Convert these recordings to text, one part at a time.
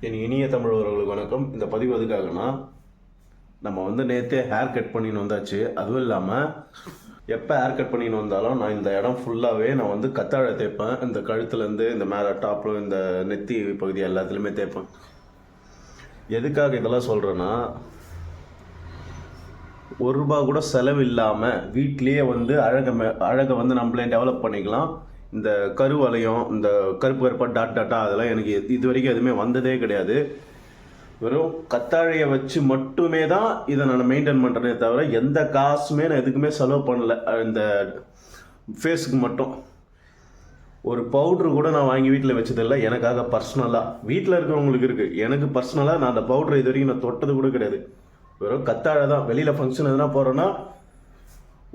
என் இனிய தமிழர்களுக்கு வணக்கம். இந்த பதிவு எதுக்காகனா நம்ம வந்து நேற்றே ஹேர் கட் பண்ணின்னு வந்தாச்சு. அதுவும் இல்லாமல் எப்போ ஹேர் கட் பண்ணின்னு வந்தாலும் நான் இந்த இடம் ஃபுல்லாகவே நான் வந்து கத்தாழை தேய்ப்பேன். இந்த கழுத்துலேருந்து இந்த மேலே டாப்பில் இந்த நெத்தி பகுதி எல்லாத்துலேயுமே தேய்ப்பேன். எதுக்காக இதெல்லாம் சொல்கிறேன்னா ஒரு ரூபா கூட செலவு இல்லாமல் வீட்லேயே வந்து அழகை மே- அழகை வந்து நம்மளே டெவலப் பண்ணிக்கலாம். இந்த கருவளையம் இந்த கருப்பு கருப்பாக டாட் டாட்டா அதெல்லாம் எனக்கு இது- இது வரைக்கும் எதுவுமே வந்ததே கிடையாது. வெறும் கத்தாழையை வச்சு மட்டுமே தான் இதை நான் மெயின்டைன் பண்ணுறேனே தவிர எந்த காசுமே நான் எதுக்குமே செலவு பண்ணல. இந்த ஃபேஸுக்கு மட்டும். ஒரு பவுட்ரு கூட நான் வாங்கி வீட்டில் வச்சதில்லை எனக்காக பர்சனலாக வீட்டில் இருக்கிறவங்களுக்கு இருக்குது எனக்கு பர்சனலாக நான் அந்த பவுட்ரு இது வரைக்கும் நான் தொட்டது கூட கிடையாது. வெறும் கத்தாழை தான். வெளியில் ஃபங்க்ஷன் எதுனா போகிறேன்னா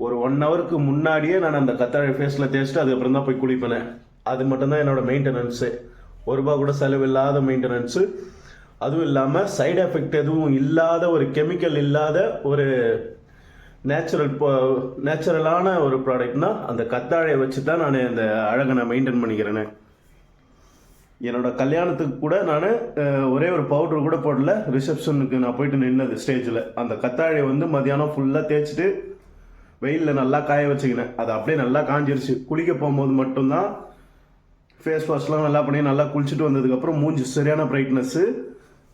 ஒரு ஒன் ஹவருக்கு முன்னாடியே நான் அந்த கத்தாழை ஃபேஸில் தேய்ச்சிட்டு அதுக்கப்புறம் தான் போய் குளிப்பேன். அது மட்டும்தான் என்னோட மெயின்டெனன்ஸு ஒரு ரூபா கூட செலவில்லாத மெயின்டெனன்ஸு அதுவும் இல்லாமல் சைடு எஃபெக்ட் எதுவும் இல்லாத ஒரு கெமிக்கல் இல்லாத ஒரு நேச்சுரல் நேச்சுரலான ஒரு ப்ராடக்ட்னா அந்த கத்தாழையை வச்சு தான் நான் இந்த அழகை நான் மெயின்டைன் பண்ணிக்கிறேனே. என்னோடய கல்யாணத்துக்கு கூட நான் ஒரே ஒரு பவுடர் கூட போடல. ரிசப்ஷனுக்கு நான் போயிட்டு நின்னது ஸ்டேஜில் அந்த கத்தாழையை வந்து மதியானம் ஃபுல்லாக தேய்ச்சிட்டு வெயிலில் நல்லா காய வச்சுக்கினேன். அது அப்படியே நல்லா காஞ்சிருச்சு. குளிக்க போகும்போது மட்டும்தான் ஃபேஸ் வாஷ்லாம் நல்லா பண்ணி நல்லா குளிச்சுட்டு வந்ததுக்கப்புறம் மூஞ்சி சரியான பிரைட்னஸ்ஸு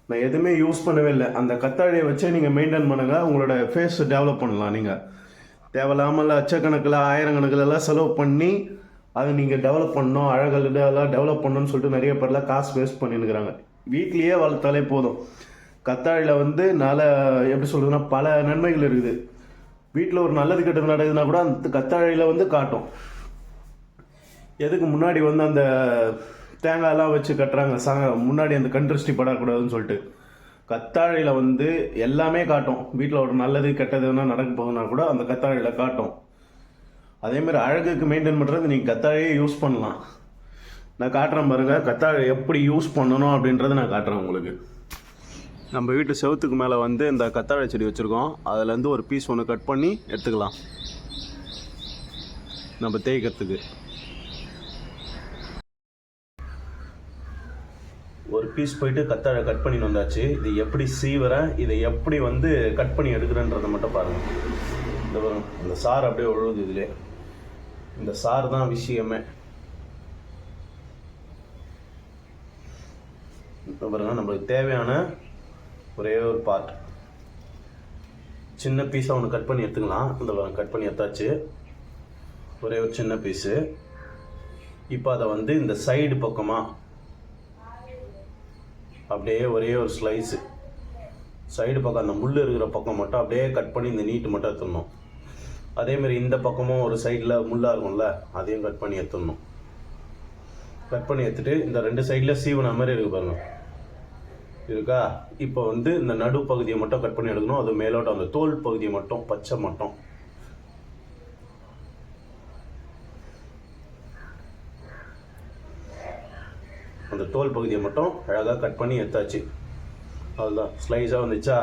நான் எதுவுமே யூஸ் பண்ணவே இல்லை. அந்த கத்தாழையை வச்சே நீங்கள் மெயின்டைன் பண்ணுங்கள் உங்களோட ஃபேஸ் டெவலப் பண்ணலாம் நீங்கள் தேவையில்லாமல் லட்சக்கணக்கில் ஆயிரக்கணக்கில் எல்லாம் செலவு பண்ணி அதை நீங்கள் டெவலப் பண்ணணும். அழகல் இதெல்லாம் டெவலப் பண்ணணும்னு சொல்லிட்டு நிறைய பேர்லாம் காசு வேஸ்ட் பண்ணினுக்கிறாங்க வீட்லேயே வளர்த்தாலே போதும். கத்தாழையில் வந்து நல்ல எப்படி சொல்கிறதுன்னா பல நன்மைகள் இருக்குது. வீட்டில் ஒரு நல்லது கெட்டது நடக்குதுன்னா கூட அந்த கத்தாழையில் வந்து காட்டும். எதுக்கு முன்னாடி வந்து அந்த தேங்காயெல்லாம் வச்சு கட்டுறாங்க? சாங்க முன்னாடி அந்த கண்ட்ரஸ்டி படக்கூடாதுன்னு சொல்லிட்டு. கத்தாழையில் வந்து எல்லாமே காட்டும். வீட்டில் ஒரு நல்லது கெட்டதுன்னா நடக்க போகுதுன்னா கூட அந்த கத்தாழையில் காட்டும். அதேமாதிரி அழகுக்கு மெயின்டைன் பண்ணுறது நீங்கள் கத்தாழையே யூஸ் பண்ணலாம். நான் காட்டுறேன் பாருங்கள் கத்தாழை எப்படி யூஸ் பண்ணணும் அப்படின்றத நான் காட்டுறேன் உங்களுக்கு. நம்ம வீட்டு செவத்துக்கு மேலே வந்து இந்த கத்தாழை செடி வச்சுருக்கோம். அதுலேருந்து ஒரு பீஸ் ஒன்று கட் பண்ணி எடுத்துக்கலாம். நம்ம தேய்க்கிறதுக்கு. ஒரு பீஸ் போயிட்டு கத்தாழை கட் பண்ணி வந்தாச்சு. இது எப்படி சீவரை இதை எப்படி வந்து கட் பண்ணி எடுக்கிறேன்றதை மட்டும் பாருங்கள் இந்த இந்த சாறு அப்படியே உழுவுது இதுலே இந்த சாறு தான் விஷயமே. இப்போ நம்மளுக்கு தேவையான ஒரே ஒரு பார்ட் சின்ன பீஸாக ஒன்று கட் பண்ணி எடுத்துக்கலாம். அந்த கட் பண்ணி எடுத்தாச்சு. ஒரே ஒரு சின்ன பீஸு இப்போ அதை வந்து இந்த சைடு பக்கமாக அப்படியே ஒரே ஒரு ஸ்லைஸு சைடு பக்கம் அந்த முள் இருக்கிற பக்கம் மட்டும் அப்படியே கட் பண்ணி இந்த நீட்டு மட்டும் எடுத்துடணும். அதேமாரி இந்த பக்கமும் ஒரு சைடில் முள்ளாக இருக்கும்ல அதையும் கட் பண்ணி எடுத்துடணும். கட் பண்ணி எடுத்துட்டு இந்த ரெண்டு சைடில் சீவன மாதிரி இருக்கு பாருங்கள் இருக்கா? இப்போ வந்து இந்த நடு பகுதியை மட்டும் கட் பண்ணி எடுக்கணும். அது மேலோட்டம் அந்த தோல் பகுதியை மட்டும் பச்சை மட்டும். அந்த தோல் பகுதியை மட்டும் அழகாக கட் பண்ணி எடுத்தாச்சு. அதுதான் ஸ்லைஸாக வந்துச்சா?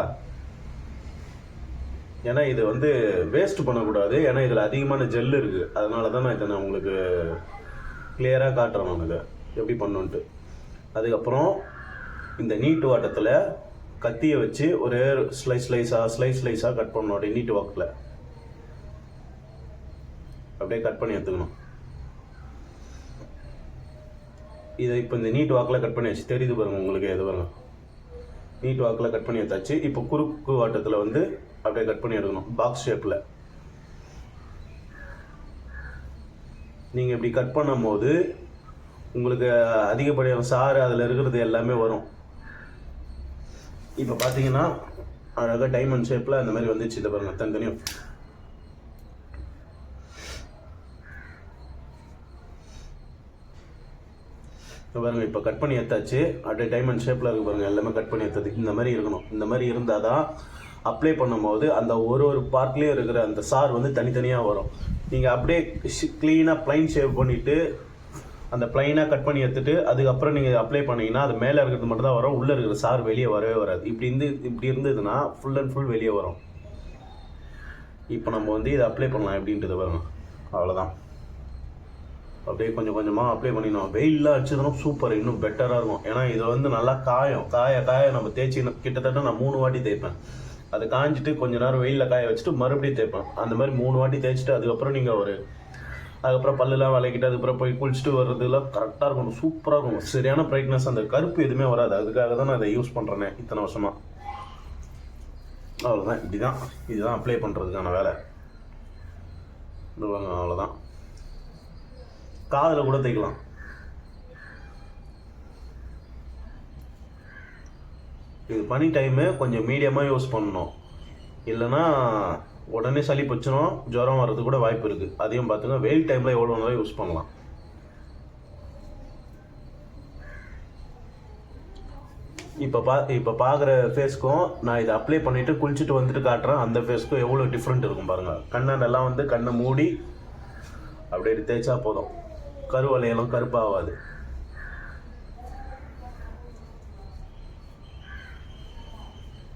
ஏன்னா இது வந்து வேஸ்ட் பண்ணக்கூடாது. ஏன்னா இதில் அதிகமான ஜெல் இருக்குது அதனால தான் நான் இதை நான் உங்களுக்கு கிளியராக காட்டுறேன் நான் இதை. எப்படி பண்ணுன்ட்டு. அதுக்கப்புறம் இந்த நீட்டு வாட்டத்தில் கத்தியை வச்சு ஒரே ஸ்லைஸ் ஸ்லைஸாக ஸ்லைஸ் ஸ்லைஸாக கட் பண்ணணும். அப்படியே நீட்டு வாக்கில். அப்படியே கட் பண்ணி எடுத்துக்கணும். இதை இப்போ இந்த நீட் வாக்கில் கட் பண்ணி வச்சு தெரியுது பாருங்க உங்களுக்கு எது பாருங்க. நீட் வாக்கில் கட் பண்ணி எடுத்தாச்சு. இப்போ குறுக்கு வாட்டத்தில் வந்து அப்படியே கட் பண்ணி எடுக்கணும். பாக்ஸ் ஷேப்பில் நீங்கள் இப்படி கட் பண்ணும்போது உங்களுக்கு அதிகப்படியான சாறு அதில் இருக்கிறது எல்லாமே வரும். இப்போ பார்த்தீங்கன்னா அழகாக டைமண்ட் ஷேப்பில் அந்த மாதிரி வந்துச்சு. இதை பாருங்கள் தனித்தனியும் இங்க பாருங்கள் இப்போ கட் பண்ணி எடுத்தாச்சு. அப்படியே டைமண்ட் ஷேப்பில் இருக்கு பாருங்கள் எல்லாமே கட் பண்ணி எடுத்தது இந்த மாதிரி இருக்கணும். இந்த மாதிரி இருந்தால் தான் அப்ளை பண்ணும்போது அந்த ஒரு ஒரு பார்ட்லேயும் இருக்கிற அந்த சார் வந்து தனித்தனியாக வரும். நீங்கள் அப்படியே க்ளீனாக ப்ளைன் ஷேவ் பண்ணிவிட்டு அந்த பிளைனாக கட் பண்ணி எடுத்துட்டு அதுக்கப்புறம் நீங்கள் அப்ளை பண்ணீங்கன்னா அது மேலே இருக்கிறது மட்டும் தான் வரும் உள்ளே இருக்கிற சார் வெளியே வரவே வராது. இப்படி இருந்து இப்படி இருந்ததுன்னா ஃபுல் அண்ட் ஃபுல் வெளியே வரும். இப்போ நம்ம வந்து இதை அப்ளை பண்ணலாம் எப்படின்றது வரும் அவ்வளோதான் அப்படியே கொஞ்சம் கொஞ்சமாக அப்ளை பண்ணிடணும். வெயிலெலாம் அடிச்சதுனா சூப்பர் இன்னும் பெட்டராக இருக்கும். ஏன்னா இதை வந்து நல்லா காயும். காய காய நம்ம தேய்ச்சி கிட்டத்தட்ட நான் மூணு வாட்டி தேய்ப்பேன். அது காஞ்சிட்டு கொஞ்ச நேரம் வெயிலில் காய வச்சுட்டு மறுபடியும் தேய்ப்பேன். அந்த மாதிரி மூணு வாட்டி தேய்ச்சிட்டு அதுக்கப்புறம் நீங்கள் ஒரு அதுக்கப்புறம் பல்லுலாம் விளக்கிட்டு அதுக்கப்புறம் போய் குளிச்சுட்டு வர்றதுலாம் கரெக்டாக இருக்கும். சூப்பராக இருக்கும். சரியான பிரைட்னஸ் அந்த கருப்பு எதுவுமே வராது. அதுக்காக தான் நான் அதை யூஸ் பண்ணுறேனே இத்தனை வருஷமா. அவ்வளோதான் இப்படி தான் இதுதான் அப்ளை பண்ணுறதுக்கான வேலை. அவ்வளோதான் காதில் கூட தைக்கலாம் இது பனி டைமு கொஞ்சம் மீடியமாக யூஸ் பண்ணணும். இல்லைன்னா உடனே சளி பிடிச்சிரும் ஜுரம் வர்றது கூட வாய்ப்பு இருக்குது அதையும் பார்த்துங்க வெயில் டைமில் எவ்வளோ நேரம் யூஸ் பண்ணலாம். இப்போ பா இப்போ பார்க்குற ஃபேஸ்க்கும் நான் இதை அப்ளை பண்ணிவிட்டு குளிச்சுட்டு வந்துட்டு காட்டுறேன். அந்த ஃபேஸ்க்கும் எவ்வளோ டிஃப்ரெண்ட் இருக்கும் பாருங்கள் கண்ணாண்டெல்லாம் வந்து கண்ணை மூடி அப்படியே தேய்ச்சா போதும். கருவலையெல்லாம் கருப்பாகாது.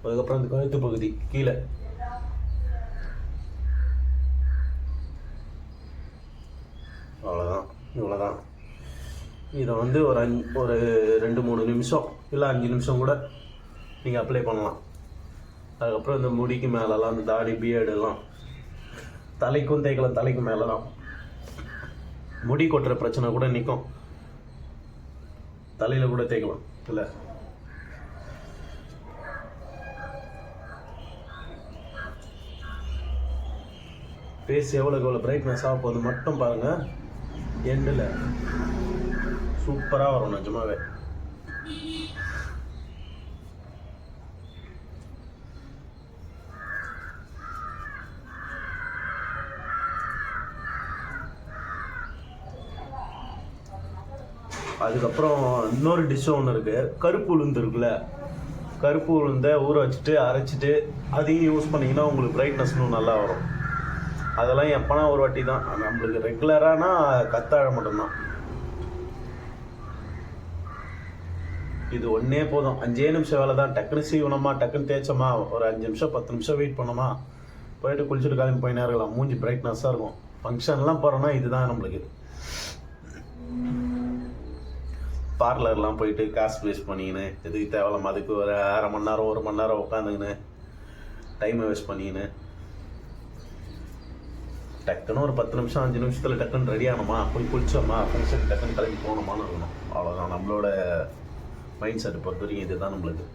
அதுக்கப்புறம் இந்த கழுத்து பகுதி கீழே. அவ்வளோதான் இவ்வளோதான் இதை வந்து ஒரு அஞ்சு ஒரு ரெண்டு மூணு நிமிஷம் இல்லை அஞ்சு நிமிஷம் கூட நீங்கள் அப்ளை பண்ணலாம். அதுக்கப்புறம் இந்த முடிக்கு மேலெலாம் இந்த தாடி பியர்டு தலைக்கும் தேய்க்கலாம் தலைக்கு மேலே தான் முடி கொட்டுற பிரச்சனை கூட நிற்கும் தலையில் கூட தேய்க்கலாம் இல்லை? ஃபேஸ் எவ்வளோக்கு எவ்வளோ பிரைட்னஸ் ஆக போகுது மட்டும் பாருங்கள் எண்டில். சூப்பராக வரும் நிஜமாவே. அதுக்கப்புறம் இன்னொரு டிஷ்ஷும் ஒன்று இருக்குது கருப்பு உளுந்து இருக்குல்ல? கருப்பு உளுந்தை ஊற வச்சுட்டு அரைச்சிட்டு அதையும் யூஸ் பண்ணிங்கன்னா உங்களுக்கு பிரைட்னஸ் இன்னும் நல்லா வரும். அதெல்லாம் எப்போனா ஒரு வாட்டி தான். நம்மளுக்கு ரெகுலரானா கத்தாழை மட்டும்தான். இது ஒன்றே போதும். அஞ்சே நிமிஷம் வேலை தான். டக்குன்னு சீவனமா டக்குன்னு தேய்ச்சோமா? ஒரு அஞ்சு நிமிஷம் பத்து நிமிஷம் வெயிட் பண்ணோமா போயிட்டு குளிச்சுட்டு கிளம்பி போய் நேரம் இருக்கலாம். மூஞ்சி பிரைட்னஸாக இருக்கும். ஃபங்க்ஷன்லாம் போகிறோன்னா இதுதான் நம்மளுக்கு. பார்லர்லாம் போயிட்டு காசு வேஸ்ட் பண்ணிக்கின்னு எதுக்கு தேவையில்லாம அதுக்கு ஒரு அரை மணி நேரம் ஒரு மணி நேரம் உட்காந்துக்கின்னு டைமை வேஸ்ட் பண்ணிக்கின்னு டக்குன்னு ஒரு பத்து நிமிஷம் அஞ்சு நிமிஷத்தில் டக்குன்னு ரெடி ஆனோமா? போய் குளிச்சோமா ஃபங்க்ஷன் டக்குன்னு கிளம்பி போனோமான்னு இருக்கணும். அவ்வளோதான் நம்மளோட மைண்ட் செட் பொறுத்த வரைக்கும் இதுதான் நம்மளுக்கு.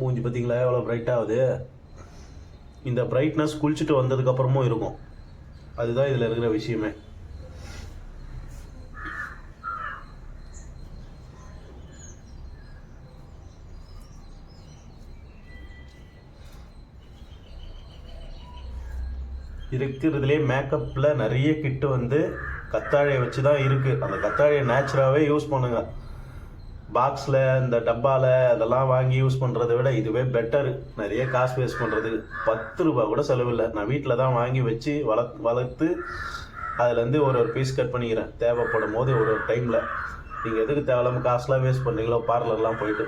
மூஞ்சி பார்த்தீங்களா எவ்வளோ பிரைட் ஆகுது. இந்த பிரைட்னஸ் குளிச்சுட்டு வந்ததுக்கப்புறமும் இருக்கும். அதுதான் இதில் இருக்கிற விஷயமே. இருக்கிறதுலே மேக்கப்பில் நிறைய கிட்டு வந்து கத்தாழையை வச்சு தான் இருக்குது அந்த கத்தாழையை நேச்சுராகவே யூஸ் பண்ணுங்க. பாக்ஸில் இந்த டப்பாவில் அதெல்லாம் வாங்கி யூஸ் பண்ணுறத விட இதுவே பெட்டர் நிறைய காசு வேஸ்ட் பண்ணுறதுக்கு பத்து ரூபா கூட செலவில்லை நான் வீட்டில் தான் வாங்கி வச்சு வள வளர்த்து அதுலேருந்து ஒரு ஒரு பீஸ் கட் பண்ணிக்கிறேன். தேவைப்படும் போது ஒரு ஒரு டைமில் நீங்கள் எதுக்கு தேவையில்லாமல் காசுலாம் வேஸ்ட் பண்ணீங்களோ பார்லர்லாம் போயிட்டு.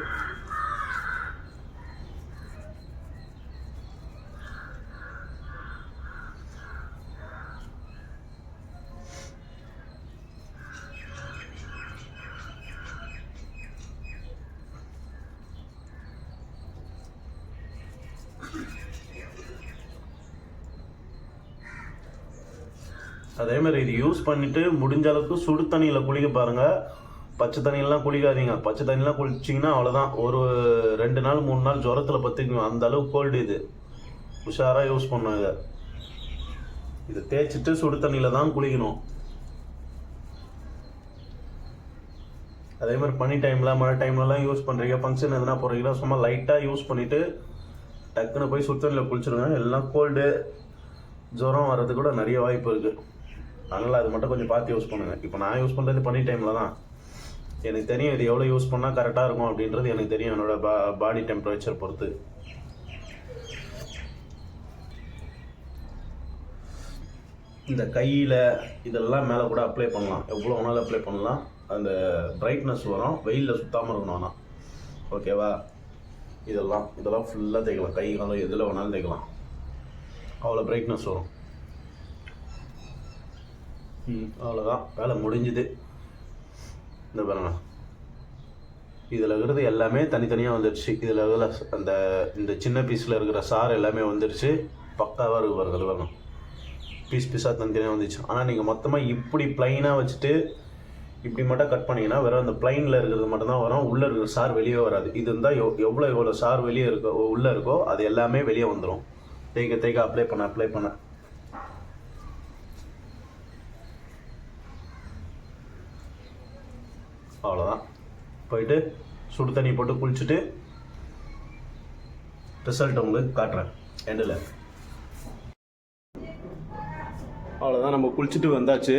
அதே மாதிரி இது யூஸ் பண்ணிட்டு முடிஞ்ச அளவுக்கு சுடு தண்ணியில் குளிக்க பாருங்க. பச்சை தண்ணியெல்லாம் குளிக்காதீங்க. பச்சை தண்ணியெலாம் குளிச்சிங்கன்னா அவ்வளோதான் ஒரு ரெண்டு நாள் மூணு நாள் ஜுரத்தில் பத்துக்குங்க. அந்த அளவுக்கு கோல்டு இது. உஷாராக யூஸ் பண்ணும் இதை. இதை தேய்ச்சிட்டு சுடு தண்ணியில் தான் குளிக்கணும். அதே மாதிரி பனி டைமில் மழை டைம்லலாம் யூஸ் பண்ணுறீங்க ஃபங்க்ஷன் எதுனா போகிறீங்களா சும்மா லைட்டாக யூஸ் பண்ணிவிட்டு டக்குன்னு போய் சுடு தண்ணியில் குளிச்சிடுங்க எல்லாம் கோல்டு ஜுரம் வர்றது கூட நிறைய வாய்ப்பு இருக்குது அதனால் அது மட்டும் கொஞ்சம் பார்த்து யூஸ் பண்ணுங்கள் இப்போ நான் யூஸ் பண்ணுறது பனி டைமில் தான். எனக்கு தெரியும் இது எவ்வளோ யூஸ் பண்ணால் கரெக்டாக இருக்கும் அப்படின்றது எனக்கு தெரியும் என்னோடய பா பாடி டெம்பரேச்சர் பொறுத்து. இந்த கையில் இதெல்லாம் மேலே கூட அப்ளை பண்ணலாம். எவ்வளோ வேணாலும் அப்ளை பண்ணலாம். அந்த பிரைட்னஸ் வரும். வெயிலில் சுத்தாமல் இருக்கணும் ஆனால் ஓகேவா இதெல்லாம் இதெல்லாம் ஃபுல்லாக தேய்க்கலாம். கை காலம் எதில் வேணாலும் தேய்க்கலாம். அவ்வளோ பிரைட்னஸ் வரும். அவ்வளோதான் வேலை முடிஞ்சுது. இந்த பாருங்க. இதில் இருக்கிறது எல்லாமே தனித்தனியாக வந்துடுச்சு இதில் இருக்கிற அந்த இந்த சின்ன பீஸில் இருக்கிற சாறு எல்லாமே வந்துடுச்சு பக்காவாக இருக்கு பாருங்கள் பாருங்க. பீஸ் பீஸாக தனித்தனியாக வந்துச்சு. ஆனால் நீங்கள் மொத்தமாக இப்படி ப்ளைனாக வச்சுட்டு இப்படி மட்டும் கட் பண்ணீங்கன்னா வெறும் அந்த ப்ளைனில் இருக்கிறது மட்டும்தான் வரும். உள்ளே இருக்கிற சார் வெளியே வராது. இது இருந்தால் எவ் எவ்வளோ எவ்வளோ சார் வெளியே இருக்கோ உள்ளே இருக்கோ அது எல்லாமே வெளியே வந்துடும் தேய்க்க தேய்க்க அப்ளை பண்ண அப்ளை பண்ண. அவ்வளோதான் போயிட்டு சுடு தண்ணி போட்டு குளிச்சுட்டு ரிசல்ட் உங்களுக்கு காட்டுறேன். எண்டில் அவ்வளோதான் நம்ம குளிச்சுட்டு வந்தாச்சு.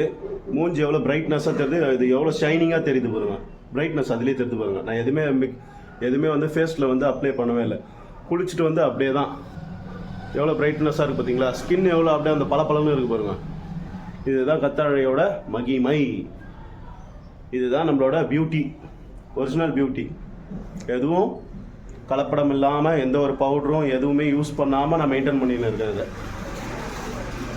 மூஞ்சி எவ்வளோ பிரைட்னஸாக தெரியுது. இது எவ்வளோ ஷைனிங்காக தெரியுது பாருங்க. பிரைட்னஸ் அதுலேயே தெரியுது பாருங்க. நான் எதுவுமே மிக் எதுவுமே வந்து ஃபேஸில் வந்து அப்ளை பண்ணவே இல்லை. குளிச்சுட்டு வந்து அப்படியே தான். எவ்வளோ பிரைட்னஸாக இருக்குது பார்த்தீங்களா ஸ்கின் எவ்வளோ அப்படியே அந்த பளபளன்னு இருக்குது பாருங்க. இதுதான் கத்தாழையோட மகிமை. இதுதான் நம்மளோட பியூட்டி ஒரிஜினல் பியூட்டி எதுவும் கலப்படம் இல்லாமல் எந்த ஒரு பவுடரும் எதுவுமே யூஸ் பண்ணாமல் நான் மெயின்டைன் பண்ணின்னு இருக்கிறது.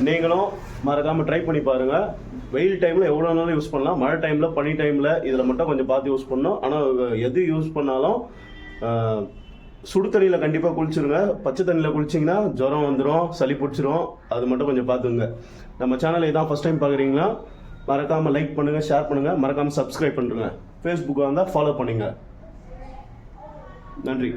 நீங்களும் மறக்காமல் ட்ரை பண்ணி பாருங்கள் வெயில் டைமில் எவ்வளோ நாளும் யூஸ் பண்ணலாம். மழை டைமில் பனி டைமில் இதில் மட்டும் கொஞ்சம் பார்த்து யூஸ் பண்ணணும். ஆனால் எது யூஸ் பண்ணாலும் சுடு தண்ணியில் கண்டிப்பாக குளிச்சுருங்க. பச்சை தண்ணியில் குளிச்சிங்கன்னா ஜுரம் வந்துடும் சளி பிடிச்சிரும். அது மட்டும் கொஞ்சம் பார்த்துங்க நம்ம சேனல் இதான் ஃபஸ்ட் டைம் பார்க்குறீங்களா? மறக்காமல் லைக் பண்ணுங்கள் ஷேர் பண்ணுங்கள் மறக்காமல் சப்ஸ்கிரைப் பண்ணுங்கள் ஃபேஸ்புக்காக இருந்தால் ஃபாலோ பண்ணுங்கள் நன்றி.